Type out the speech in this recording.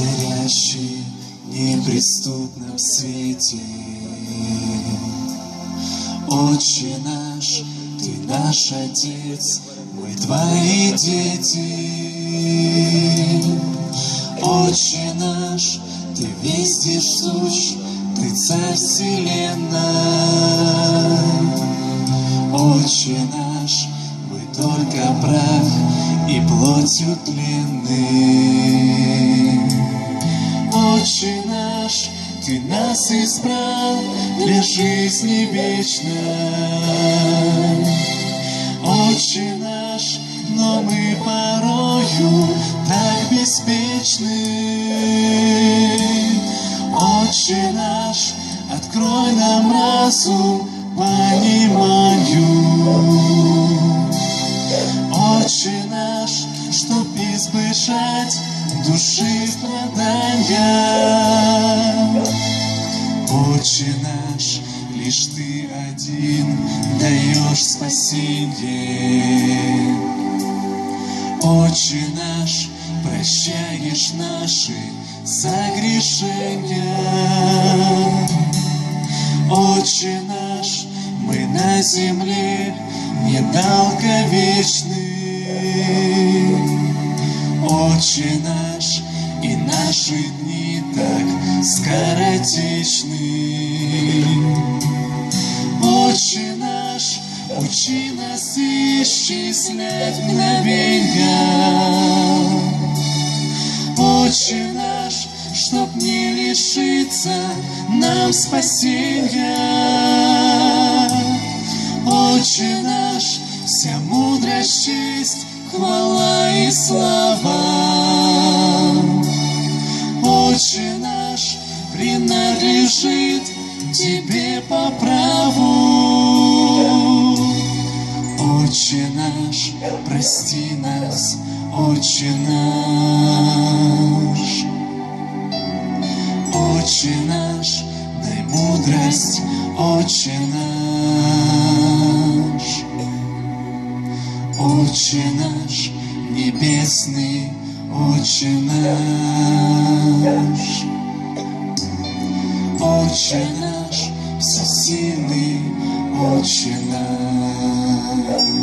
царящий в неприступном свете. Отче наш, Ты наш Отец, мы Твои дети. Отче наш, Ты везде сущ, Ты Царь Вселенной. Отче наш, мы только прах и плотью тленны. Отче наш, Ты нас избрал для жизни вечной. Отче наш, но мы порою так беспечны. Отче наш, открой нам разум пониманию. Души страдания. Отче наш, лишь Ты один даешь спасение. Отче наш, прощаешь наши согрешения. Отче наш, мы на земле недолговечны. Отче наш, и наши дни так скоротечны. Отче наш, учи нас исчислять мгновенья. Отче наш, чтоб не лишиться нам спасения. Отче наш, вся мудрость, честь, хвала и слава. Принадлежит Тебе по праву. Отче наш, прости нас, Отче наш. Отче наш, дай мудрость, Отче наш. Отче наш, небесный, Отче наш. Отче наш, всесильный Отче наш.